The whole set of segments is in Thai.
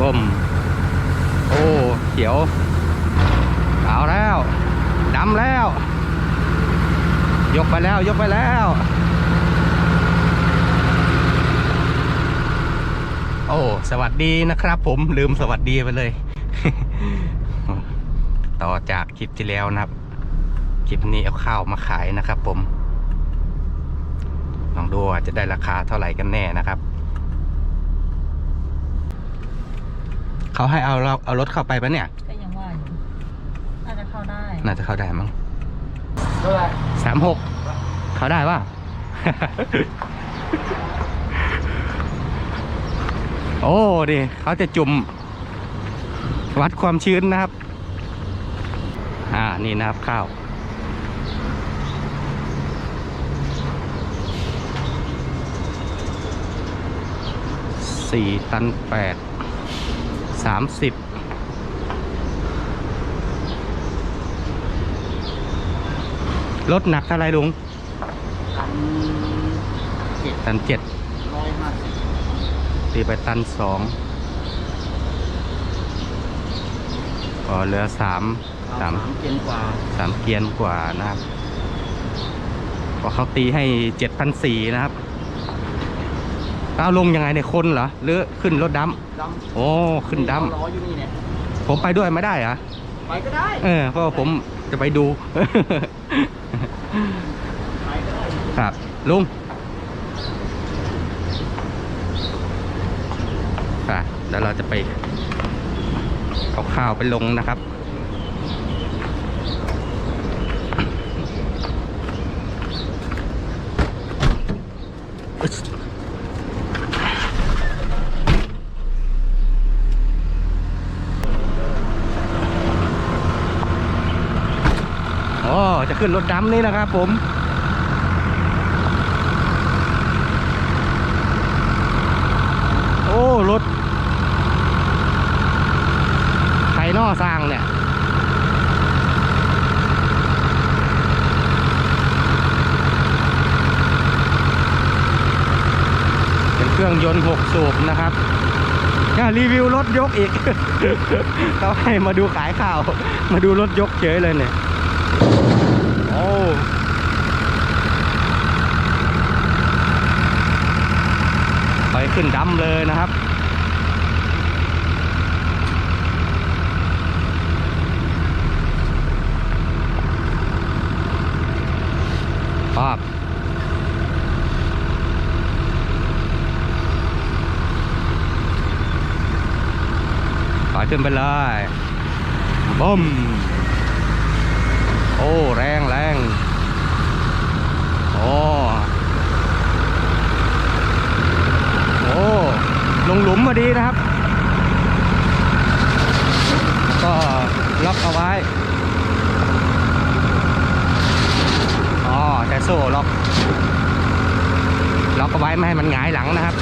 บ่ม โอ้เขียวเอาแล้วดำแล้ว ยกไปแล้ว ยกไปแล้ว โอ้ สวัสดีนะครับผมลืมสวัสดีไปเลย ต่อจากคลิปที่แล้วนะครับ คลิปนี้เอาข้าวมาขายนะครับผม ลองดูว่าจะได้ราคาเท่าไหร่กันแน่นะครับ เขาให้เอาเราเอารถเข้าไปปะเนี่ยก็ยังว่าอยู่น่าจะเข้าได้น่าจะเข้าได้มั้งเท่าไหร่สามหกเขาได้ป่ะ โอ้ดิเขาจะจุ่มวัดความชื้นนะครับ อ่า นี่นะครับข้าว สี่ตันแปด สามสิบรถหนักเท่าไรลุงตันเจ็ดตันเจ็ดร้อยห้าสิบตีไปตันสองก็เหลือสามสามสามเจ็ดกว่าสามเกียนกว่านะครับก็เขาตีให้เจ็ดพันสี่นะครับ เอาลงยังไงเนี่ยคนเหรอหรือขึ้นรถดดำำโอ้ขึ้นดรออยู่นี่เนี่ยำผมไปด้วยไม่ได้เหรอไปก็ได้เออเพราะว่าผมจะไปดูไปก็ได้ครับลุงค่ะแล้วเราจะไปเอาข้าวไปลงนะครับ โอ้ จะขึ้นรถดำนี่นะครับผมโอ้รถไทนอสร้างเนี่ยเป็นเครื่องยนต์หกสูบนะครับอะรีวิวรถยกอีกเขาให้มาดูขายข่าว มาดูรถยกเฉยเลยเนี่ย ไปขึ้นดำเลยนะครับปอบถอยขึ้นไปเลยบุ้ม โอ้แรงแรงโอ้โอ้ลงหลุมมาดีนะครับ ก็ล็อกเอาไว้อ๋อแต่โซ่ล็อกล็อกเอาไว้ไม่ให้มันหงายหลังนะครับ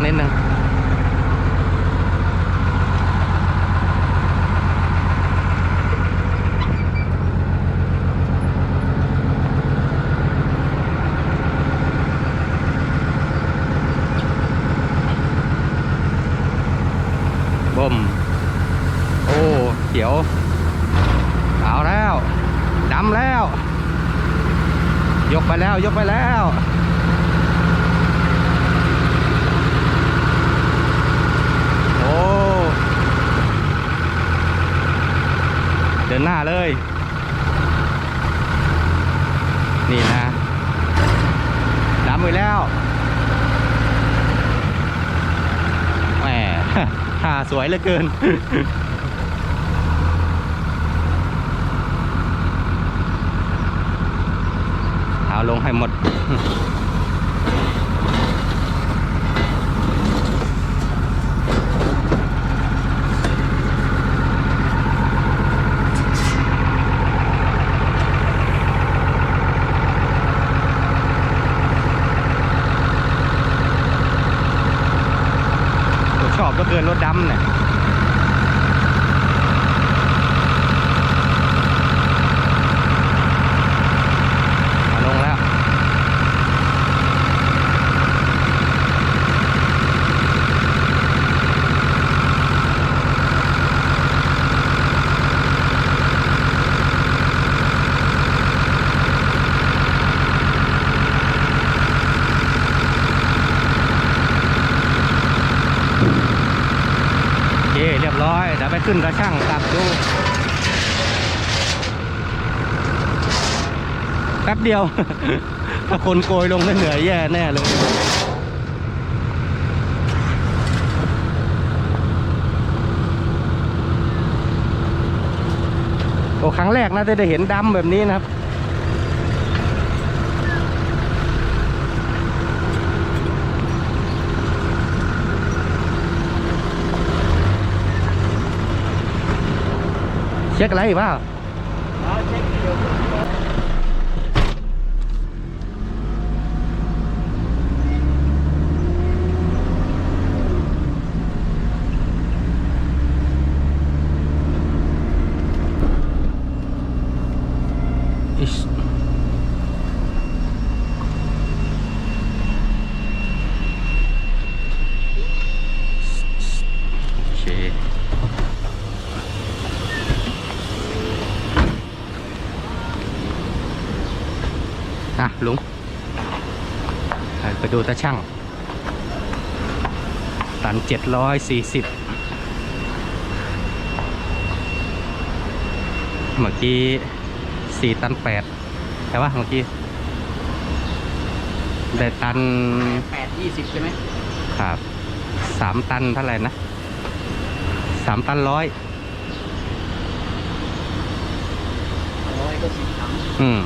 เรา นึงบ่มโอ้เขียวเอาแล้วดำแล้ว ยกไปแล้ว ยกไปแล้ว โอ้ เดินหน้าเลย นี่นะดำไปแล้วแหมท่าสวยเหลือเกินเอาลงให้หมด อรถดำเนี่ยเอาลงแล้ว โอเคเร้อยเดี๋ยวไปขึ้นกระช่างกลับดูแป๊บเดียว ถ้าคนโกยลงก็เหนื่อยแย่แน่เลยโอ้ครั้งแรกนะที่ได้เห็นดำแบบนี้นะครับ เช็คอะไรอีกเปล่า เอาเช็คเดี๋ยว อิชโอเค อะลุงไปดูตาช่าง ตันเจ็ดร้อยสี่สิบเมื่อกี้สี่ตันแปดแต่ว่าเมื่อกี้ได้ตันแปดยี่สิบใช่ไหมครับสามตันเท่าไหร่นะสามตันร้อยร้อยก็สิบถังอืม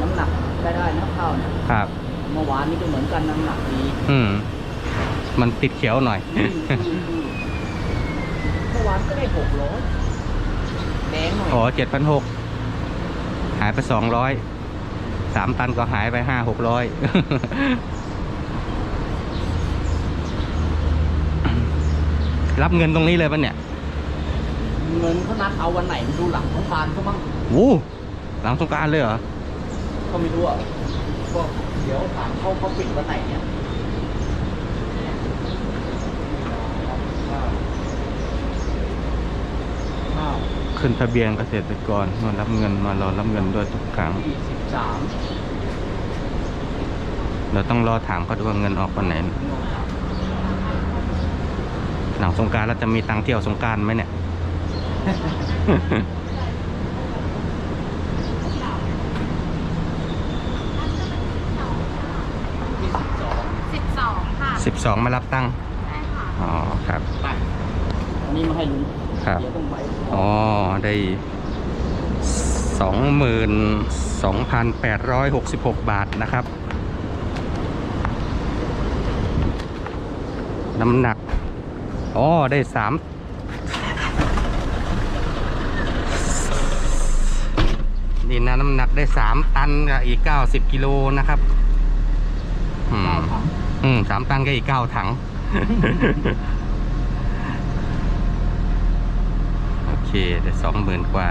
น้ำหนักได้ได้ นะข้าวเนี่ยครับ เมื่อวานนี้ก็เหมือนกันน้ำหนักดีอืม มันติดเขียวหน่อย อืมอืมอืมเมื่อวานก็ได้หกร้อยแดงหน่อยอ๋อเจ็ดพันหก หายไปสองร้อย สามตันก็หายไปห้าหกร้อย รับเงินตรงนี้เลยปะเนี่ยเงินเขานัดเอาวันไหนมาดูหลังของการเขาบ้างโอ้หลังสงกรารเลยเหรอ ก็ไม่รู้อะก็เดี๋ยวถามเขาเขาปิดวันไหนเนี่ยข้าวขึ้นทะเบียนเกษตรกรมารับเงินมารอรับเงินด้วยทุกครั้งยี่สิบสามเราต้องรอถามเขาดูว่าเงินออกวันไหน หลังสงกรารเราจะมีตังค์เที่ยวสงกรารไหมเนี่ยยี่สิบสอง สิบสองค่ะ สิบสองมารับตังค์ใช่ค่ะอ๋อครับไปอันนี้มาให้ลุงครับ เดี๋ยวต้องไปอ๋อได้สองหมื่นสองพันแปดร้อยหกสิบหกบาทนะครับ น้ำหนักอ๋อได้สามนี่นะน้ำหนักได้สามตันกับอีกเก้าสิบกิโลนะครับอืม อืมสามตันก็อีกเก้าถัง โอเคได้สองหมื่นกว่า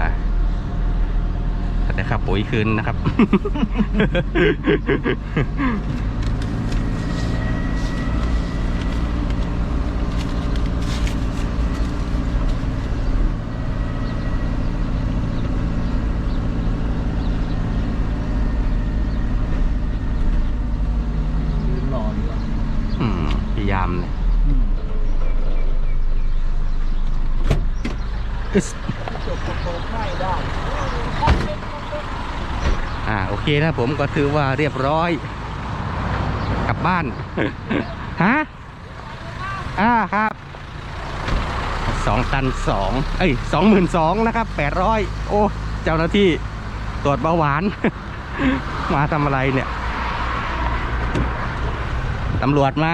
แต่ค่าปุ๋ยคืนนะครับ ยืนรอดีกว่า อืมพยายามเลยอืมอึ๊สจบโตๆให้ได้อ่าโอเคนะผมก็ถือว่าเรียบร้อยกลับบ้าน ฮะ อ่าครับ สองตันสองเอ้ยสองหมื่นสองนะครับแปดร้อยโอ้ เจ้าหน้าที่ตรวจเบาหวาน มาทำอะไรเนี่ย ตำรวจมา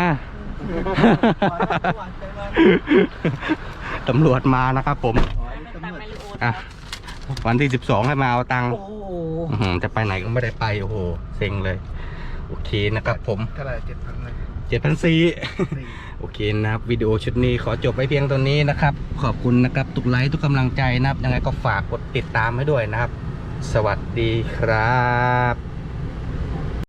ตำรวจมานะครับผมอะวันที่สิบสองให้มาเอาตังค์โอ้โหอื้อหือจะไปไหนก็ไม่ได้ไป โอ้โห เซ็งเลย โอเคนะครับผมเท่าไหร่เจ็ดพันเลยเจ็ดพันสี่โอเคนะครับวิดีโอชุดนี้ขอจบไว้เพียงตัวนี้นะครับ ขอบคุณนะครับ ทุกไลค์ทุกกำลังใจนะครับ ยังไงก็ฝากกดติดตามให้ด้วยนะครับ สวัสดีครับ